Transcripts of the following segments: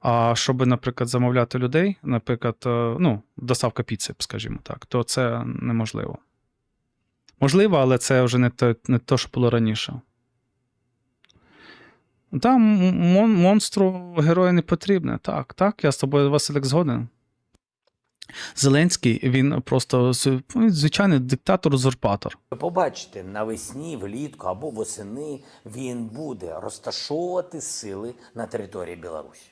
А щоб, наприклад, замовляти людей, наприклад, е, ну, доставка піци, скажімо так, то це неможливо. Можливо, але це вже не те, не те що було раніше. Мон, монстру герої не потрібне. Так, так, я з тобою, Василик, згоден. Зеленський, він просто звичайний диктатор-узурпатор. Побачите, навесні, влітку або восени він буде розташовувати сили на території Білорусі.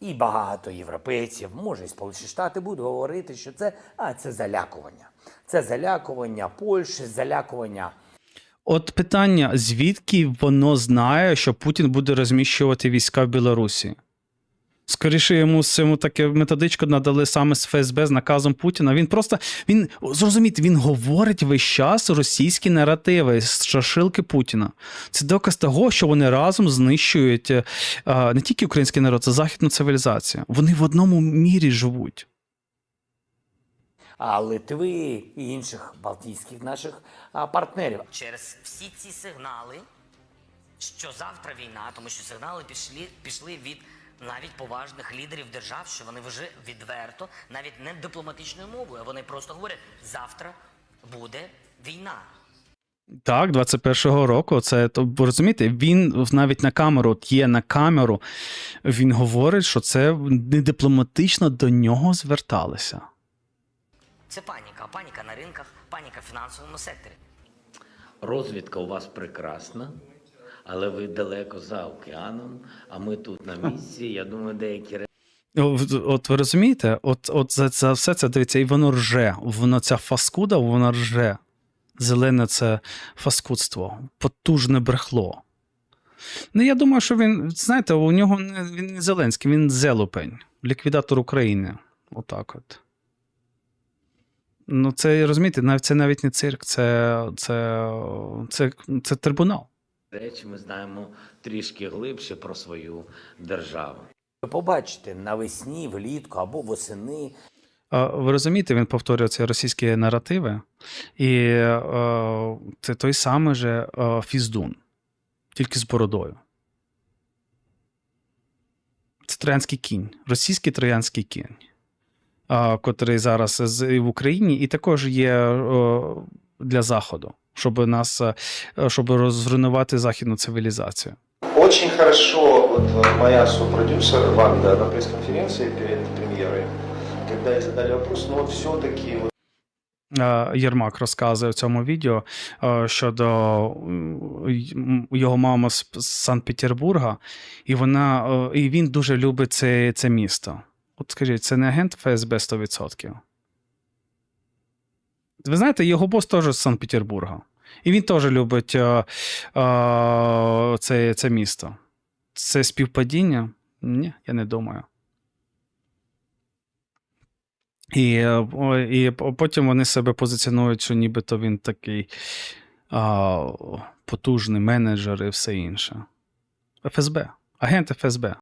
І багато європейців, може і Сполучені Штати, будуть говорити, що це, а, це залякування. Це залякування Польщі, залякування От питання: звідки воно знає, що Путін буде розміщувати війська в Білорусі? Скоріше йому цьому таке методичку надали саме з ФСБ з наказом Путіна. Він просто він зрозумійте, він говорить весь час російські наративи з шашилки Путіна. Це доказ того, що вони разом знищують е, а, не тільки український народ, це західну цивілізацію. Вони в одному мірі живуть. а, Литви і інших балтійських наших а, партнерів. через всі ці сигнали, що завтра війна, тому що сигнали пішли, пішли від навіть поважних лідерів держав, що вони вже відверто, навіть не дипломатичною мовою, а вони просто говорять: завтра буде війна. Так, 21-го року. Це то ви розумієте, він навіть на камеру от є на камеру. Він говорить, що це не дипломатично до нього зверталися. Це паніка, паніка на ринках, паніка в фінансовому секторі. Розвідка у вас прекрасна, але ви далеко за океаном, а ми тут на місці. Я думаю, деякі От, от ви розумієте, от, от за, за все це дивіться, і воно рже. Воно ця фаскуда, вона рже. Зелене це фаскудство, потужне брехло. Ну, я думаю, що він, знаєте, у нього не, він не Зеленський, він Зелупень, ліквідатор України. Отак от. Ну, це розумієте, навіть це навіть не цирк, це, це, це, це трибунал. Речі ми знаємо трішки глибше про свою державу. Ви побачите, навесні, влітку або восени Ви розумієте, він повторює ці російські наративи, і е, це той самий же е, Фіздун, тільки з бородою. Це троянський кінь, російський троянський кінь, е, котрий зараз в Україні, і також є е, для Заходу, щоб нас, е, щоб розруйнувати західну цивілізацію. Очень хорошо, вот э, моя сопродюсер Ванда на пресс-конференции перед премьерой, когда ей задали вопрос, ну вот все-таки вот Е, Єрмак розказує в цьому відео е, щодо його мама з Санкт-Петербурга, і вона і він дуже любить це, це місто. От скажіть, це не агент ФСБ 100%. Ви знаєте, його бос теж з Санкт-Петербурга. І він теж любить е, е, це, це місто. Це співпадіння? Ні, я не думаю. І, е, і потім вони себе позиціонують, що нібито він такий а, потужний менеджер і все інше. ФСБ, агент ФСБ.